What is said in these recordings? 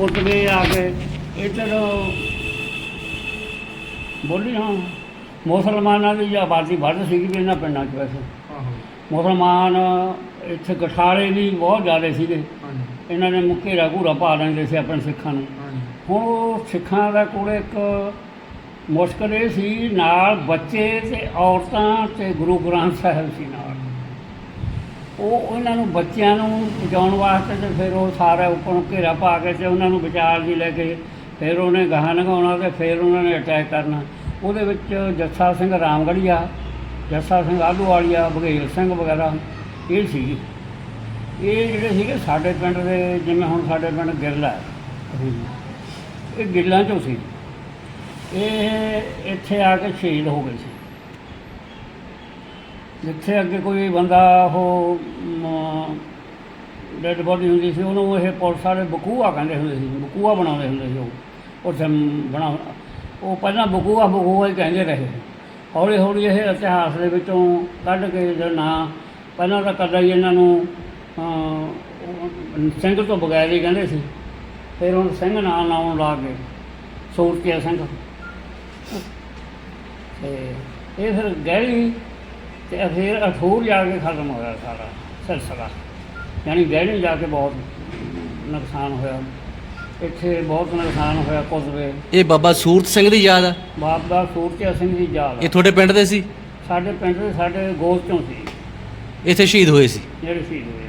ਉਤਲੇ ਆ ਕੇ ਇੱਧਰ ਬੋਲੀ ਹਾਂ ਮੁਸਲਮਾਨਾਂ ਦੀ ਆਬਾਦੀ ਵੱਧ ਸੀਗੀ ਵੀ ਇਹਨਾਂ ਪਿੰਡਾਂ 'ਚ ਵੈਸੇ। ਮੁਸਲਮਾਨ ਇੱਥੇ ਗਠਾਲੇ ਵੀ ਬਹੁਤ ਜ਼ਿਆਦਾ ਸੀਗੇ। ਇਹਨਾਂ ਨੇ ਮੁੱਕੇਰਾ ਘੂਰਾ ਪਾ ਲੈਂਦੇ ਸੀ ਆਪਣੇ ਸਿੱਖਾਂ ਨੂੰ। ਹੁਣ ਉਹ ਸਿੱਖਾਂ ਦਾ ਕੋਲ ਇੱਕ ਮੁਸ਼ਕਲ ਇਹ ਸੀ ਨਾਲ ਬੱਚੇ ਤੇ ਔਰਤਾਂ ਤੇ ਗੁਰੂ ਗ੍ਰੰਥ ਸਾਹਿਬ ਸੀ ਨਾਲ। ਉਹ ਉਹਨਾਂ ਨੂੰ ਬੱਚਿਆਂ ਨੂੰ ਬਚਾਉਣ ਵਾਸਤੇ ਤੇ ਫਿਰ ਉਹ ਸਾਰਾ ਉੱਪਰ ਘੇਰਾ ਪਾ ਕੇ ਤੇ ਉਹਨਾਂ ਨੂੰ ਵਿਚਾਰ ਜੀ ਲੈ ਕੇ ਫਿਰ ਉਹਨੇ ਗਾਹਾਂ ਲਗਾਉਣਾ ਤੇ ਫਿਰ ਉਹਨਾਂ ਨੇ ਅਟੈਕ ਕਰਨਾ। ਉਹਦੇ ਵਿੱਚ ਜੱਸਾ ਸਿੰਘ ਰਾਮਗੜੀਆ ਜੱਸਾ ਸਿੰਘ ਆਲੂਵਾਲੀਆ ਬਘੇਲ ਸਿੰਘ ਵਗੈਰਾ ਇਹ ਸੀ ਇਹ ਜਿਹੜੇ ਸੀਗੇ ਸਾਡੇ ਪਿੰਡ ਦੇ ਜਿਵੇਂ ਹੁਣ ਸਾਡੇ ਪਿੰਡ ਗਿਰਲਾ ਇਹ ਗਿੱਲਾਂ ਚੋਂ ਸੀ। ਇਹ ਇੱਥੇ ਆ ਕੇ ਸ਼ਹੀਦ ਹੋ ਗਏ ਸੀ। ਜਿੱਥੇ ਅੱਗੇ ਕੋਈ ਬੰਦਾ ਉਹ ਡੈਡ ਬੋਡੀ ਹੁੰਦੀ ਸੀ, ਉਹਨੂੰ ਇਹ ਪੁਲਿਸ ਵਾਲੇ ਬਕੂਆ ਕਹਿੰਦੇ ਹੁੰਦੇ ਸੀ, ਬਕੂਆ ਬਣਾਉਂਦੇ ਹੁੰਦੇ ਸੀ ਉਹ, ਉੱਥੇ ਬਣਾ, ਉਹ ਪਹਿਲਾਂ ਬਕੂਆ ਬਕੂਆ ਹੀ ਕਹਿੰਦੇ ਰਹੇ। ਹੌਲੀ ਹੌਲੀ ਇਹ ਇਤਿਹਾਸ ਦੇ ਵਿੱਚੋਂ ਕੱਢ ਕੇ ਜਿਹੜਾ ਨਾਂ, ਪਹਿਲਾਂ ਤਾਂ ਕਦਾ ਹੀ ਇਹਨਾਂ ਨੂੰ ਸਿੰਘ ਤੋਂ ਬਗੈਰ ਹੀ ਕਹਿੰਦੇ ਸੀ। ਫਿਰ ਹੁਣ ਸਿੰਘ ਨਾਂ ਲਾਉਣ ਲਾ ਕੇ ਸੂਰਤੀਆ ਸਿੰਘ। ਤੇ ਇਹ ਫਿਰ ਗਹਿਰੀ ਤੇ ਫਿਰ ਅਠੂਰ ਜਾ ਕੇ ਖਤਮ ਹੋਇਆ ਸਾਰਾ ਸਿਲਸਿਲਾ। ਯਾਨੀ ਗਹਿਰੀ ਜਾ ਕੇ ਬਹੁਤ ਨੁਕਸਾਨ ਹੋਇਆ। ਇੱਥੇ ਬਹੁਤ ਨੁਕਸਾਨ ਹੋਇਆ ਕੁਸਬੇ ਇਹ ਬਾਬਾ ਸੂਰਤ ਸਿੰਘ ਦੀ ਯਾਦ ਆ? ਬਾਪ ਦਾ ਸੂਰਤੀਆ ਸਿੰਘ ਦੀ ਯਾਦ ਇਹ। ਤੁਹਾਡੇ ਪਿੰਡ ਦੇ ਸੀ? ਸਾਡੇ ਪਿੰਡ ਦੇ ਸਾਡੇ ਗੋਤ ਚੋਂ ਸੀ। ਇੱਥੇ ਸ਼ਹੀਦ ਹੋਏ ਸੀ? ਜਿਹੜੇ ਸ਼ਹੀਦ ਹੋਏ।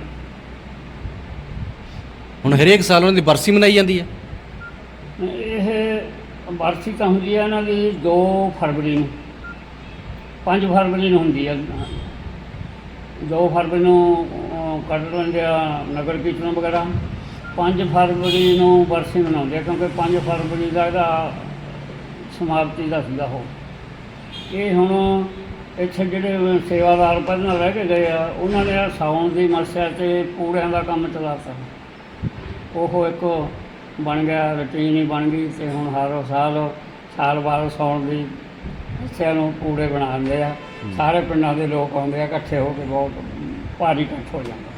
ਹੁਣ ਹਰੇਕ ਸਾਲ ਉਹਨਾਂ ਦੀ ਬਰਸੀ ਮਨਾਈ ਜਾਂਦੀ ਹੈ ਇਹ ਬਰਸੀ ਤਾਂ ਹੁੰਦੀ ਹੈ ਇਹਨਾਂ ਦੀ 2 ਫਰਵਰੀ ਨੂੰ। 5 ਫਰਵਰੀ ਨੂੰ ਹੁੰਦੀ ਹੈ। 2 ਫਰਵਰੀ ਨੂੰ ਅਹ, ਕੱਢ ਲੈਂਦੇ ਆ ਨਗਰ ਕੀਰਤਨ ਵਗੈਰਾ। 5 ਫਰਵਰੀ ਨੂੰ ਬਰਸੀ ਮਨਾਉਂਦੇ ਆ ਕਿਉਂਕਿ 5 ਫਰਵਰੀ ਦਾ ਇਹਦਾ ਸਮਾਪਤੀ ਦਾ ਸੀਗਾ ਉਹ। ਇਹ ਹੁਣ ਇੱਥੇ ਜਿਹੜੇ ਸੇਵਾਦਾਰ ਪਹਿਲਾਂ ਰਹਿ ਕੇ ਗਏ ਆ ਉਹਨਾਂ ਨੇ ਸਾਉਣ ਦੀ ਮੱਸਿਆ ਤੇ ਪੂੜਿਆਂ ਦਾ ਕੰਮ ਚਲਾਤਾ। ਉਹ ਇੱਕ ਬਣ ਗਿਆ ਰੁਟੀਨ ਹੀ ਬਣ ਗਈ ਤੇ ਹੁਣ ਹਰ ਸਾਲ ਸਾਲ ਬਾਅਦ ਸਾਉਣ ਦੀ ਬੱਚਿਆਂ ਨੂੰ ਪੂੜੇ ਬਣਾਉਂਦੇ ਆ। ਸਾਰੇ ਪਿੰਡਾਂ ਦੇ ਲੋਕ ਆਉਂਦੇ ਆ ਇਕੱਠੇ ਹੋ ਕੇ ਬਹੁਤ ਭਾਰੀ ਇਕੱਠ ਹੋ ਜਾਂਦਾ।